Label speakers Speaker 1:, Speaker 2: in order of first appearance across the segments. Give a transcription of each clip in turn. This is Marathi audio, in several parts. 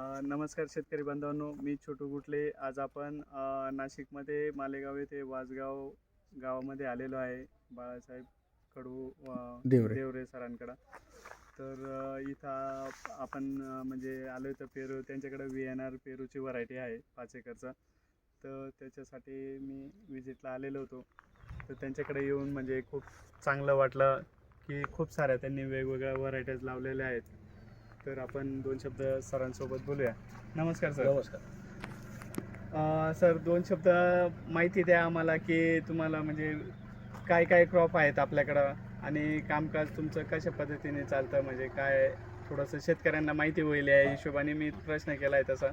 Speaker 1: नमस्कार शेतकरी बांधवांनो मी छोटू गुटले. आज आपण नाशिकमध्ये मालेगाव येथे वासगाव गावामध्ये आलेलो आहे. बाळासाहेब कडू
Speaker 2: देवरे.
Speaker 1: देवरे सरांकडं. तर इथं आपण म्हणजे आलो तर पेरू त्यांच्याकडे व्ही एन आर पेरूची व्हरायटी आहे पाच एकरचा. तर त्याच्यासाठी मी विजिटला आलेलो होतो. तर त्यांच्याकडे येऊन म्हणजे खूप चांगलं वाटलं की खूप साऱ्या त्यांनी वेगवेगळ्या व्हरायटीज लावलेल्या आहेत. तर आपण दोन शब्द सरांसोबत बोलूया. नमस्कार सर.
Speaker 2: नमस्कार.
Speaker 1: सर दोन शब्द माहिती द्या आम्हाला की तुम्हाला म्हणजे काय काय क्रॉप आहेत आपल्याकडं आणि कामकाज तुमचं कशा पद्धतीने चालतं? म्हणजे काय थोडंसं शेतकऱ्यांना माहिती होईल या हिशोबाने मी प्रश्न केला आहे तसा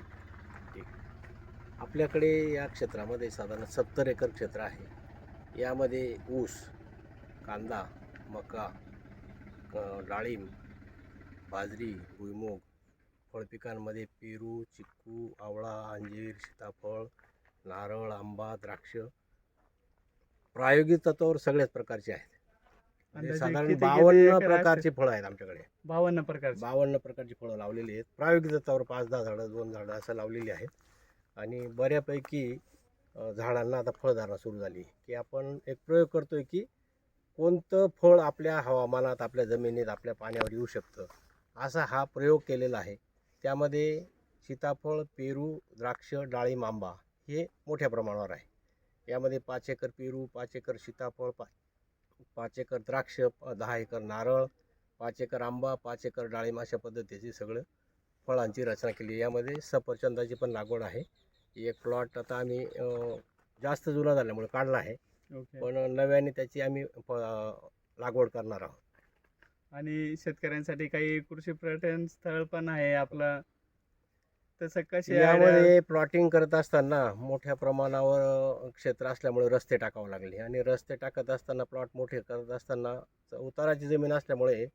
Speaker 2: आपल्याकडे या क्षेत्रामध्ये साधारण सत्तर एकर क्षेत्र आहे. यामध्ये ऊस कांदा मका डाळिंब बाजरी भुईमूग फळपिकांमध्ये पेरू चिक्कू आवळा अंजीर सीताफळ नारळ आंबा द्राक्ष प्रायोगिक तत्वावर सगळ्याच प्रकारचे आहेत. म्हणजे साधारण बावन्न प्रकारची फळं आहेत आमच्याकडे.
Speaker 1: बावन्न प्रकारचे.
Speaker 2: बावन्न प्रकारची फळं लावलेली आहेत. प्रायोगिक तत्वावर पाच दहा झाडं दोन झाडं असं लावलेली आहेत. आणि बऱ्यापैकी झाडांना आता फळधारणा सुरू झाली की आपण एक प्रयोग करतोय की कोणतं फळ आपल्या हवामानात आपल्या जमिनीत आपल्या पाण्यावर येऊ शकतं? असा हा प्रयोग केलेला आहे. त्यामध्ये सीताफळ पेरू द्राक्ष डाळिंब आंबा हे मोठ्या प्रमाणावर आहे. यामध्ये पाच एकर पेरू पाच एकर सीताफळ पा पाच एकर द्राक्ष दहा एकर नारळ पाच एकर आंबा पाच एकर डाळिंब अशा पद्धतीची सगळं फळांची रचना केली. यामध्ये सफरचंदाची पण लागवड आहे. एक प्लॉट आता आम्ही जास्त जुना झाल्यामुळे काढला आहे. पण नव्याने त्याची आम्ही लागवड करणार आहोत.
Speaker 1: आणि शेतकऱ्यांसाठी काही कृषी पर्यटन स्थळ पण आहे आपलं. तसं कसे
Speaker 2: यामध्ये प्लॉटिंग करत असताना मोठ्या प्रमाणावर क्षेत्र असल्यामुळे रस्ते टाकावे लागले. आणि रस्ते टाकत असताना प्लॉट मोठे करत असताना उताराची जमीन असल्यामुळे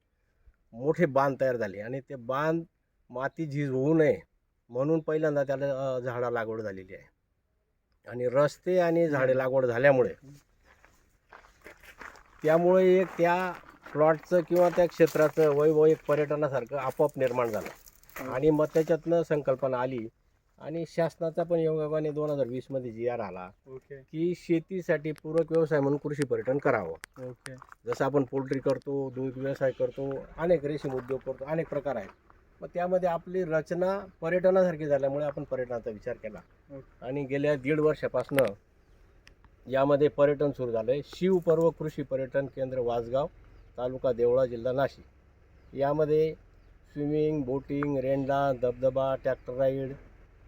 Speaker 2: मोठे बांध तयार झाले. आणि ते बांध माती झीज होऊ नये म्हणून पहिल्यांदा त्याला झाडा लागवड झालेली आहे. आणि रस्ते आणि झाडे लागवड झाल्यामुळे त्यामुळे एक त्या प्लॉटचं किंवा त्या क्षेत्राचं वैभव एक पर्यटनासारखं आपोआप निर्माण झालं. आणि मग त्याच्यातनं संकल्पना आली. आणि शासनाचा पण योगाने दोन हजार वीसमध्ये जी आर आला की शेतीसाठी पूरक व्यवसाय म्हणून कृषी पर्यटन करावं. जसं आपण पोल्ट्री करतो दूध व्यवसाय करतो अनेक रेशीम उद्योग करतो अनेक प्रकार आहेत. मग त्यामध्ये आपली रचना पर्यटनासारखी झाल्यामुळे आपण पर्यटनाचा विचार केला. आणि गेल्या दीड वर्षापासनं यामध्ये पर्यटन सुरू झालं आहे शिवपर्व कृषी पर्यटन केंद्र वासगाव तालुका देवळा जिल्हा नाशिक. यामध्ये स्विमिंग बोटिंग रेंडा धबधबा ट्रॅक्टर राईड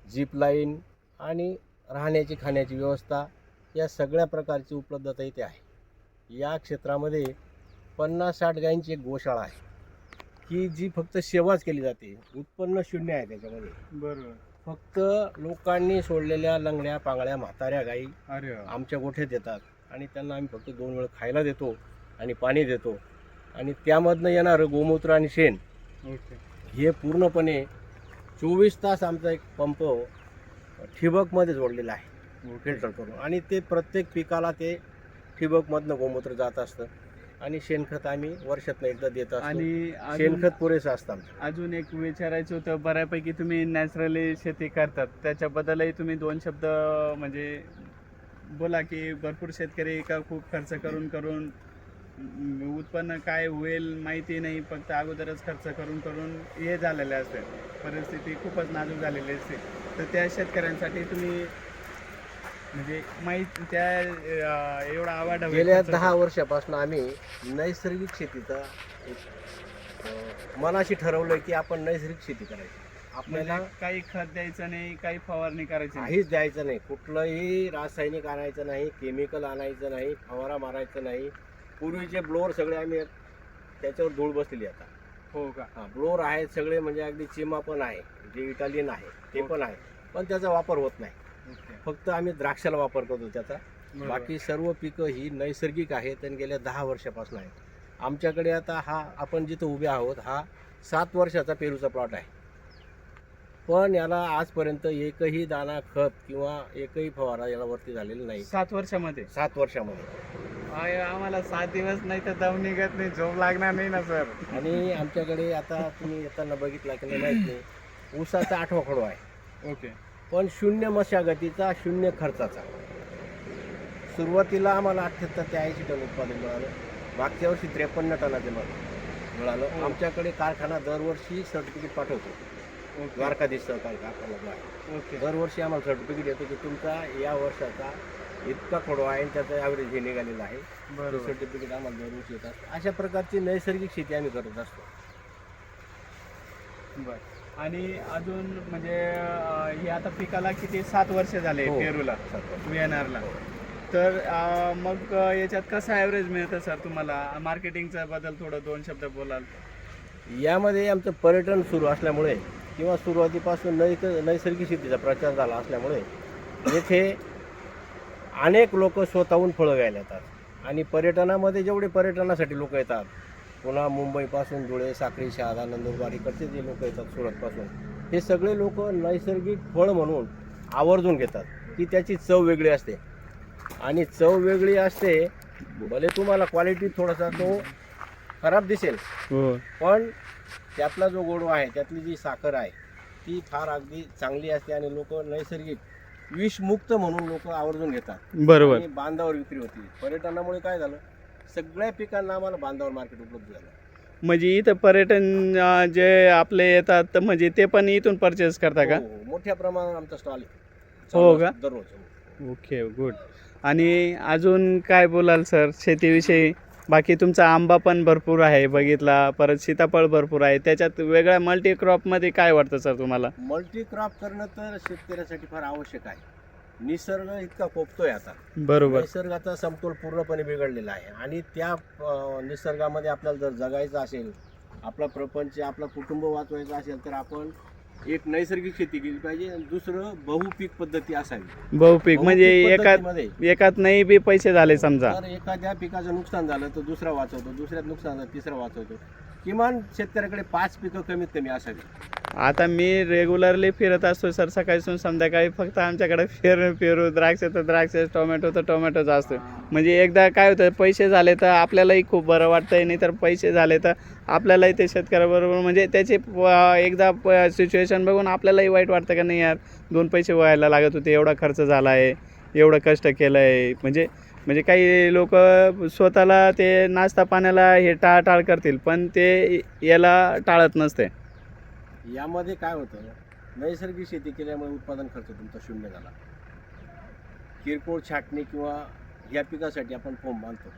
Speaker 2: जीप लाईन आणि राहण्याची खाण्याची व्यवस्था या सगळ्या प्रकारची उपलब्धता इथे आहे. या क्षेत्रामध्ये पन्नास साठ गायींची एक गोशाळा आहे. की जी फक्त सेवाच केली जाते उत्पन्न शून्य आहे त्याच्यामध्ये.
Speaker 1: बरोबर
Speaker 2: फक्त लोकांनी सोडलेल्या लंगड्या पांगड्या म्हाताऱ्या गायी. आमच्या गोठ्यात येतात आणि त्यांना आम्ही फक्त दोन वेळ खायला देतो आणि पाणी देतो. आणि त्यामधनं येणारं गोमूत्र आणि शेण. हे पूर्णपणे चोवीस तास आमचा एक पंप ठिबकमध्ये जोडलेला आहे. फिल्टर करून. आणि ते प्रत्येक पिकाला ते ठिबकमधनं गोमूत्र जात असतं. आणि शेणखत आम्ही वर्षातनं एकदा देत असतो.
Speaker 1: आणि
Speaker 2: शेणखत पुरेसं असतं.
Speaker 1: अजून एक विचारायचं होतं बऱ्यापैकी तुम्ही नॅचरली शेती करतात. त्याच्याबद्दलही तुम्ही दोन शब्द म्हणजे बोला की भरपूर शेतकरी का खूप खर्च करून करून उत्पन्न काय होईल माहिती नाही फक्त अगोदरच खर्च करून करून हे झालेले असते. परिस्थिती खूपच नाजूक झालेली असते. तर त्या शेतकऱ्यांसाठी तुम्ही म्हणजे माहिती त्या एवढा आवाड
Speaker 2: गेल्या दहा वर्षापासून आम्ही नैसर्गिक शेतीचा मनाशी ठरवलंय की आपण नैसर्गिक शेती करायची. आपल्याला
Speaker 1: म्हणजे काही खत द्यायचं नाही काही फवारणी करायची
Speaker 2: काहीच द्यायचं नाही. कुठलंही रासायनिक आणायचं नाही केमिकल आणायचं नाही फवारा मारायचं नाही. पूर्वीचे ब्लोअर सगळे आम्ही त्याच्यावर धूळ बसलेली आता.
Speaker 1: हो का?
Speaker 2: हा ब्लोअर आहेत सगळे म्हणजे अगदी चिमा पण आहे जे इटालियन आहे ते पण आहे पण त्याचा वापर होत नाही. फक्त आम्ही द्राक्षाला वापर करतो त्याचा. बाकी सर्व पिकं ही नैसर्गिक आहेत आणि गेल्या दहा वर्षापासून आहेत. आमच्याकडे आता हा आपण जिथं उभे आहोत हा सात वर्षाचा पेरूचा प्लॉट आहे. पण याला आजपर्यंत एकही दाना खत किंवा एकही फवारा याला वरती झालेला नाही.
Speaker 1: सात वर्षामध्ये?
Speaker 2: सात वर्षामध्ये.
Speaker 1: आम्हाला सात दिवस नाही तर दम निघत नाही झोप लागणार नाही ना सर.
Speaker 2: आणि आमच्याकडे आता तुम्ही येताना बघितला की नाही माहीत नाही ऊसाचा आठवा खोडवा आहे.
Speaker 1: ओके.
Speaker 2: पण शून्य मशागतीचा शून्य खर्चाचा. सुरुवातीला आम्हाला अठ्ठ्याहत्तर ते ऐंशी टन उत्पादन मिळालं मागच्या वर्षी त्रेपन्न टनाचे मिळालं. मिळालं.
Speaker 1: हो.
Speaker 2: आमच्याकडे कारखाना दरवर्षी सर्टिफिकेट पाठवतो. द्वारकाधीश सहकार कारखाना
Speaker 1: ओके.
Speaker 2: दरवर्षी आम्हाला सर्टिफिकेट येतो की तुमचा या वर्षाचा इतका खोडवा आहे आणि त्याचं ॲव्हरेज हे निघालेलं आहे.
Speaker 1: बरोबर.
Speaker 2: सर्टिफिकेट आम्हाला दरवर्षी येतात. अशा प्रकारची नैसर्गिक शेती आम्ही करत असतो.
Speaker 1: बर. आणि अजून म्हणजे अं, हे आता पिकाला किती सात वर्ष झाले
Speaker 2: हो.
Speaker 1: पेरूला व्हीएनआरला तर अं, मग अं, याच्यात कसं ॲव्हरेज मिळतं सर तुम्हाला? मार्केटिंगचा बद्दल थोडं दोन शब्द बोलाल.
Speaker 2: यामध्ये आमचं पर्यटन सुरू असल्यामुळे किंवा सुरुवातीपासून नैक नैसर्गिक शेतीचा प्रचार झाला असल्यामुळे येथे अनेक लोक स्वतःहून फळं घ्यायला येतात. आणि पर्यटनामध्ये जेवढे पर्यटनासाठी लोक येतात पुन्हा मुंबईपासून धुळे साक्री शहादा नंदुरबार इकडचे जे लोक येतात सुरतपासून हे सगळे लोक नैसर्गिक फळ म्हणून आवर्जून घेतात. की त्याची चव वेगळी असते. आणि चव वेगळी असते भले तुम्हाला क्वालिटी थोडासा तो खराब दिसेल
Speaker 1: हो.
Speaker 2: पण त्यातला जो गोडवा आहे त्यातली जी साखर आहे ती फार अगदी चांगली असते आणि लोक नैसर्गिक विषमुक्त म्हणून लोक आवर्जून घेतात.
Speaker 1: बरोबर.
Speaker 2: आणि बांधावर विक्री होती. पर्यटनामुळे काय झालं? सगळ्या पिकांना आम्हाला बांधावर मार्केट उपलब्ध झालं.
Speaker 1: म्हणजे इथं पर्यटन अं, जे आपले येतात तर म्हणजे ते पण इथून परचेस करता का?
Speaker 2: हो, हो. मोठ्या प्रमाणात आमचा स्टॉल
Speaker 1: हो का?
Speaker 2: दररोज. हो.
Speaker 1: ओके गुड आणि अजून काय बोलाल सर शेतीविषयी? बाकी तुमचा आंबा पण भरपूर आहे बघितला परत सीताफळ भरपूर आहे. त्याच्यात वेगळ्या मल्टी क्रॉपमध्ये काय वाटतं सर तुम्हाला?
Speaker 2: मल्टी क्रॉप करणं तर शेतकऱ्यासाठी फार आवश्यक आहे. निसर्ग इतका कोपतोय आता.
Speaker 1: बरोबर.
Speaker 2: निसर्गाचा समतोल पूर्णपणे बिघडलेला आहे. आणि त्या अं, निसर्गामध्ये आपल्याला जर जगायचं असेल आपला प्रपंच आपलं कुटुंब वाचवायचं असेल तर आपण एक नैसर्गिक शेती केली पाहिजे आणि दुसरं बहुपीक पद्धती असावी.
Speaker 1: बहुपीक म्हणजे
Speaker 2: बहुपीक
Speaker 1: एकात एकात नाही बी पैसे झाले समजा.
Speaker 2: जर एखाद्या पिकाचं नुकसान झालं तर दुसरा वाचवतो दुसऱ्यात नुकसान झालं तिसरा वाचवतो. किमान शेतकऱ्याकडे पाच पिकं कमीत कमी असावी.
Speaker 1: आता मी रेग्युलरली फिरत असतो सर सकाळीसून संध्याकाळी फक्त आमच्याकडे फेर पेरू द्राक्ष तर द्राक्ष टोमॅटो तर टोमॅटोच असतो म्हणजे एकदा काय होतं पैसे झाले तर आपल्यालाही खूप बरं वाटतंय नाही तर पैसे झाले तर आपल्यालाही ते शेतकऱ्याबरोबर म्हणजे त्याची प- एकदा सिच्युएशन बघून आपल्यालाही वाईट वाटतं का नाही यार दोन पैसे व्हायला लागत होते एवढा खर्च झाला आहे एवढं कष्ट केलं आहे म्हणजे म्हणजे काही लोक स्वतःला ते नाश्ता पाण्याला हे टाळाटाळ करतील पण ते याला टाळत नसते.
Speaker 2: यामध्ये काय होतं? नैसर्गिक शेती केल्यामुळे उत्पादन खर्च तुमचा शून्य झाला. किरकोळ छाटणी किंवा या पिकासाठी आपण फोम बांधतो.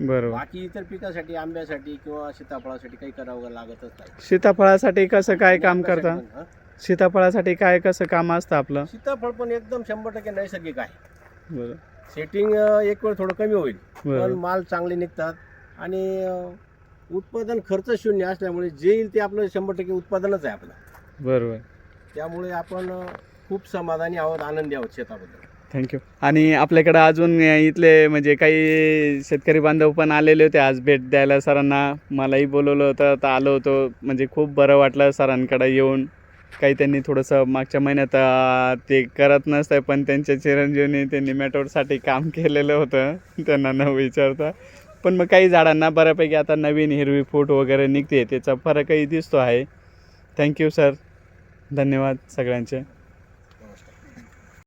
Speaker 1: बरोबर.
Speaker 2: बाकी इतर पिकासाठी आंब्यासाठी किंवा सीताफळासाठी काही करावं लागतच नाही.
Speaker 1: सीताफळासाठी कसं काय काम करता?
Speaker 2: हं?
Speaker 1: सीताफळासाठी काय कसं काम असतं आपलं?
Speaker 2: सीताफळ पण एकदम शंभर टक्के नैसर्गिक आहे.
Speaker 1: बरं.
Speaker 2: सेटिंग एक वेळ थोडं कमी होईल. पण
Speaker 1: बरं
Speaker 2: माल चांगले निघतात आणि अं, उत्पादन खर्च शून्य असल्यामुळे जे येईल ते आपलं शंभर टक्के उत्पादनच आहे आपलं.
Speaker 1: बरोबर.
Speaker 2: त्यामुळे आपण अं, खूप समाधानी आहोत आनंदी आहोत शेताबद्दल.
Speaker 1: थँक्यू आणि आपल्याकडं अजून इथले म्हणजे काही शेतकरी बांधव पण आलेले होते आज भेट द्यायला सरांना. मलाही बोलवलं होतं तर आलो होतो. म्हणजे खूप बरं वाटलं सरांकडे येऊन. काही त्यांनी थोडंसं मागच्या महिन्यात अं, ते करत नसतं पण त्यांच्या चिरंजीवनी ते निमॅटोडसाठी काम केलेलं होतं. त्यांना न विचारता. पण मग काही झाडांना बऱ्यापैकी आता नवीन हिरवी फूट वगैरे निघते त्याचा फरकही दिसतो आहे. थँक्यू सर धन्यवाद सगळ्यांचे.